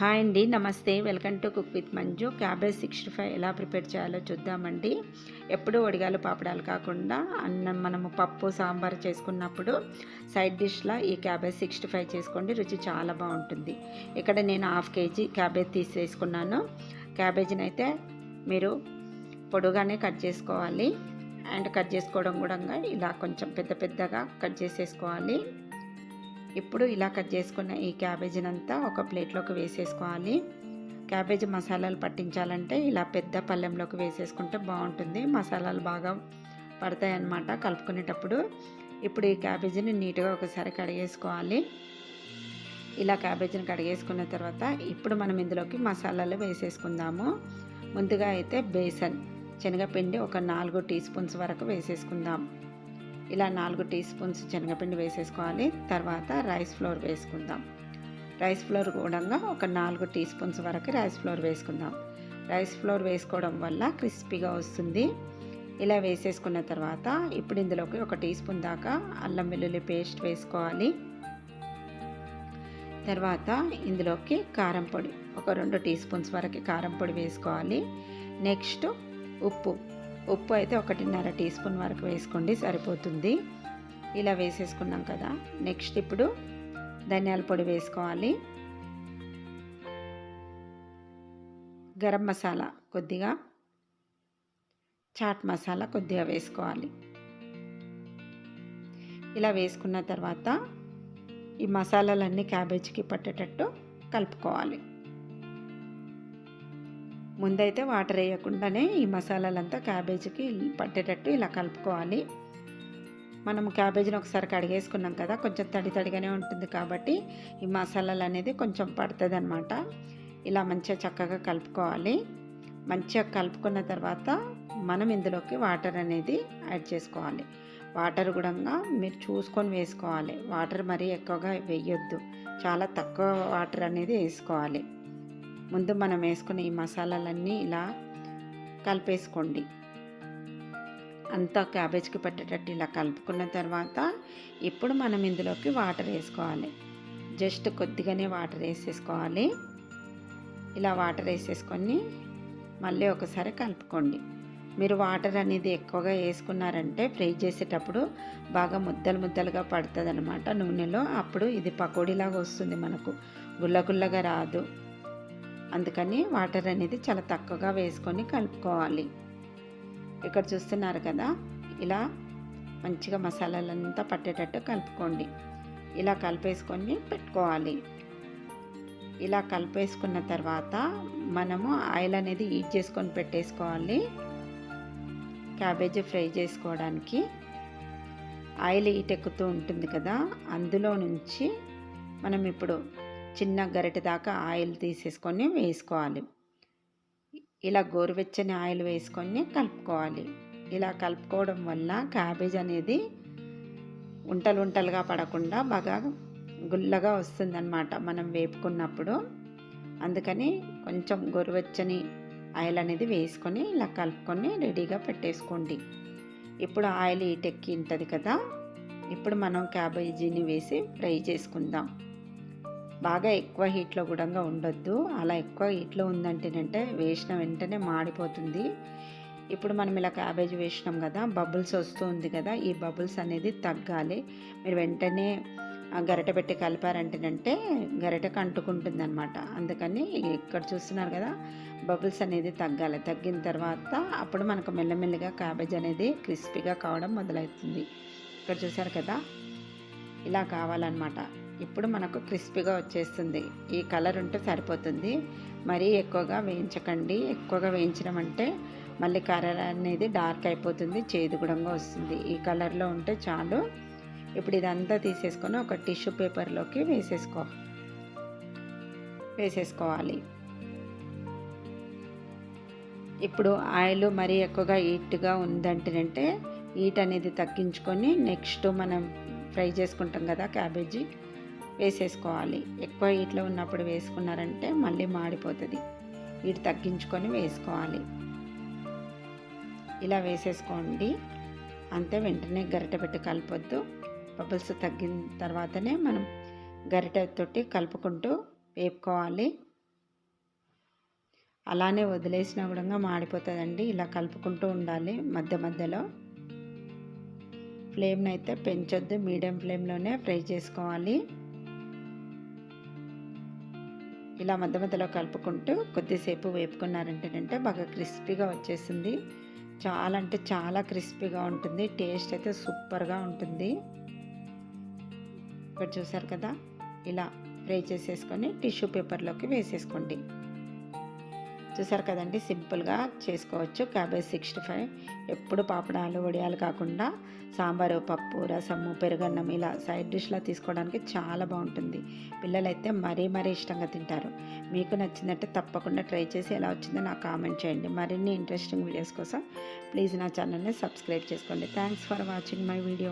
Hi అండి namaste. Welcome to cook with Manju. Cabbage sixty five ఎలా prepare చేయాలో చూద్దామండి. ఎప్పుడు ఒడిగాలు పాపడాలు కాకుండా అన్నం మనము పప్పు సాంబార్ చేసుకున్నప్పుడు సైడ్ డిష్లా ఈ క్యాబేజ్ సిక్స్టీ ఫైవ్ చేసుకోండి రుచి చాలా బాగుంటుంది. ఇక్కడ నేను హాఫ్ కేజీ క్యాబేజ్ తీసేసుకున్నాను. క్యాబేజీని అయితే మీరు పొడుగానే కట్ చేసుకోవాలి. అండ్ కట్ చేసుకోవడం కూడా ఇలా కొంచెం పెద్ద పెద్దగా కట్ చేసేసుకోవాలి. ఇప్పుడు ఇలా కట్ చేసుకున్న ఈ క్యాబేజీని అంతా ఒక ప్లేట్లోకి వేసేసుకోవాలి. క్యాబేజీ మసాలాలు పట్టించాలంటే ఇలా పెద్ద పళ్ళెంలోకి వేసేసుకుంటే బాగుంటుంది. మసాలాలు బాగా పడతాయి అన్నమాట కలుపుకునేటప్పుడు. ఇప్పుడు ఈ క్యాబేజీని నీట్గా ఒకసారి కడిగేసుకోవాలి. ఇలా క్యాబేజీని కడిగేసుకున్న తర్వాత ఇప్పుడు మనం ఇందులోకి మసాలాలు వేసేసుకుందాము. ముందుగా అయితే బేసన్ శనగపిండి ఒక నాలుగు టీ స్పూన్స్ వరకు వేసేసుకుందాం. ఇలా నాలుగు టీ స్పూన్స్ శనగపిండి వేసేసుకోవాలి. తర్వాత రైస్ ఫ్లోర్ వేసుకుందాం. రైస్ ఫ్లోర్ కూడా ఒక నాలుగు టీ స్పూన్స్ వరకు రైస్ ఫ్లోర్ వేసుకుందాం. రైస్ ఫ్లోర్ వేసుకోవడం వల్ల క్రిస్పీగా వస్తుంది. ఇలా వేసేసుకున్న తర్వాత ఇప్పుడు ఇందులోకి ఒక టీ స్పూన్ దాకా అల్లం వెల్లుల్లి పేస్ట్ వేసుకోవాలి. తర్వాత ఇందులోకి కారం పొడి ఒక రెండు టీ స్పూన్స్ వరకు కారం పొడి వేసుకోవాలి. నెక్స్ట్ ఉప్పు. ఉప్పు అయితే ఒకటిన్నర టీ స్పూన్ వరకు వేసుకోండి సరిపోతుంది. ఇలా వేసేసుకున్నాం కదా. నెక్స్ట్ ఇప్పుడు ధనియాల పొడి వేసుకోవాలి. గరం మసాలా కొద్దిగా చాట్ మసాలా కొద్దిగా వేసుకోవాలి. ఇలా వేసుకున్న తర్వాత ఈ మసాలాలన్నీ క్యాబేజీకి పట్టేటట్టు కలుపుకోవాలి. ముందైతే వాటర్ వేయకుండానే ఈ మసాలాలంతా క్యాబేజీకి పట్టేటట్టు ఇలా కలుపుకోవాలి. మనం క్యాబేజీని ఒకసారి కడిగేసుకున్నాం కదా కొంచెం తడి తడిగానే ఉంటుంది కాబట్టి ఈ మసాలాలు అనేది కొంచెం పడుతుంది అనమాట ఇలా మంచిగా చక్కగా కలుపుకోవాలి. మంచిగా కలుపుకున్న తర్వాత మనం ఇందులోకి వాటర్ అనేది యాడ్ చేసుకోవాలి. వాటర్ కూడా మీరు చూసుకొని వేసుకోవాలి. వాటర్ మరీ ఎక్కువగా వేయొద్దు. చాలా తక్కువ వాటర్ అనేది వేసుకోవాలి. ముందు మనం వేసుకున్న ఈ మసాలాలన్నీ ఇలా కలిపేసుకోండి. అంతా క్యాబేజ్కి పట్టేటట్టు ఇలా కలుపుకున్న తర్వాత ఇప్పుడు మనం ఇందులోకి వాటర్ వేసుకోవాలి. జస్ట్ కొద్దిగానే వాటర్ వేసేసుకోవాలి. ఇలా వాటర్ వేసేసుకొని మళ్ళీ ఒకసారి కలుపుకోండి. మీరు వాటర్ అనేది ఎక్కువగా వేసుకున్నారంటే ఫ్రై చేసేటప్పుడు బాగా ముద్దలు ముద్దలుగా పడుతుంది అనమాట నూనెలో. అప్పుడు ఇది పకోడీలాగా వస్తుంది మనకు. గుల్లగుల్లగా రాదు. అందుకని వాటర్ అనేది చాలా తక్కువగా వేసుకొని కలుపుకోవాలి. ఇక్కడ చూస్తున్నారు కదా ఇలా మంచిగా మసాలాలంతా పట్టేటట్టు కలుపుకోండి. ఇలా కలిపేసుకొని పెట్టుకోవాలి. ఇలా కలిపేసుకున్న తర్వాత మనము ఆయిల్ అనేది హీట్ చేసుకొని పెట్టేసుకోవాలి. క్యాబేజీ ఫ్రై చేసుకోవడానికి ఆయిల్ హీట్ ఎక్కుతూ ఉంటుంది కదా అందులో నుంచి మనం ఇప్పుడు చిన్న గరిటె దాకా ఆయిల్ తీసేసుకొని వేసుకోవాలి. ఇలా గోరువెచ్చని ఆయిల్ వేసుకొని కలుపుకోవాలి. ఇలా కలుపుకోవడం వల్ల క్యాబేజ్ అనేది ఉంటలు ఉంటలుగా పడకుండా బాగా గుల్లగా వస్తుందన్నమాట మనం వేపుకున్నప్పుడు. అందుకని కొంచెం గోరువెచ్చని ఆయిల్ అనేది వేసుకొని ఇలా కలుపుకొని రెడీగా పెట్టేసుకోండి. ఇప్పుడు ఆయిల్ ఇటెక్కి ఉంటుంది కదా ఇప్పుడు మనం క్యాబేజీని వేసి ఫ్రై చేసుకుందాం. బాగా ఎక్కువ హీట్లో కూడా ఉండొద్దు. అలా ఎక్కువ హీట్లో ఉందంటేనంటే వేసిన వెంటనే మాడిపోతుంది. ఇప్పుడు మనం ఇలా క్యాబేజ్ వేసినాం కదా బబుల్స్ వస్తూ ఉంది కదా ఈ బబుల్స్ అనేది తగ్గాలి. మీరు వెంటనే గరిట పెట్టి కలిపారంటేనంటే గరిటకు అంటుకుంటుంది అనమాట అందుకని ఇక్కడ చూస్తున్నారు కదా బబుల్స్ అనేది తగ్గాలి. తగ్గిన తర్వాత అప్పుడు మనకు మెల్లమెల్లిగా క్యాబేజ్ అనేది క్రిస్పీగా కావడం మొదలవుతుంది. ఇక్కడ చూసారు కదా ఇలా కావాలన్నమాట. ఇప్పుడు మనకు క్రిస్పీగా వచ్చేస్తుంది. ఈ కలర్ ఉంటే సరిపోతుంది. మరీ ఎక్కువగా వేయించకండి. ఎక్కువగా వేయించడం అంటే మళ్ళీ కలర్ అనేది డార్క్ అయిపోతుంది. చేదుగుడంగా వస్తుంది. ఈ కలర్లో ఉంటే చాలు. ఇప్పుడు ఇదంతా తీసేసుకొని ఒక టిష్యూ పేపర్లోకి వేసేసుకో. వేసేసుకోవాలి. ఇప్పుడు ఆయిల్ మరీ ఎక్కువగా హీట్గా ఉందంటేనంటే హీట్ అనేది తగ్గించుకొని నెక్స్ట్ మనం ఫ్రై చేసుకుంటాం కదా క్యాబేజీ. వేసేసుకోవాలి. ఎక్కువ ఇట్లా ఉన్నప్పుడు వేసుకున్నారంటే మళ్ళీ మాడిపోతుంది. ఇటు తగ్గించుకొని వేసుకోవాలి. ఇలా వేసేసుకోండి. అంతే వెంటనే గరిటె పెట్టి కలపొద్దు. బబుల్స్ తగ్గిన తర్వాతనే మనం గరిటెతోటి కలుపుకుంటూ వేపుకోవాలి. అలానే వదిలేసినా కూడా మాడిపోతుందండి. ఇలా కలుపుకుంటూ ఉండాలి మధ్య మధ్యలో. ఫ్లేమ్ని అయితే పెంచొద్దు. మీడియం ఫ్లేమ్లోనే ఫ్రై చేసుకోవాలి. ఇలా మధ్య మధ్యలో కలుపుకుంటూ కొద్దిసేపు వేపుకున్నారంటేనంటే బాగా క్రిస్పీగా వచ్చేసింది. చాలా అంటే చాలా క్రిస్పీగా ఉంటుంది. టేస్ట్ అయితే సూపర్గా ఉంటుంది. ఇక్కడ చూసారు కదా? ఇలా ఫ్రై చేసేసుకొని టిష్యూ పేపర్లోకి వేసేసుకోండి. చూసారు కదండి? సింపుల్గా చేసుకోవచ్చు. Cabbage sixty five. ఎప్పుడు పాపడాలు వడియాలు కాకుండా సాంబారు పప్పు రసము పెరుగన్నం ఇలా సైడ్ డిష్లా తీసుకోవడానికి చాలా బాగుంటుంది. పిల్లలైతే మరీ మరీ ఇష్టంగా తింటారు. మీకు నచ్చిందంటే తప్పకుండా ట్రై చేసి ఎలా వచ్చిందో నాకు కామెంట్ చేయండి. మరిన్ని ఇంట్రెస్టింగ్ వీడియోస్ కోసం ప్లీజ్ నా ఛానల్ని సబ్స్క్రైబ్ చేసుకోండి. Thanks for watching my video.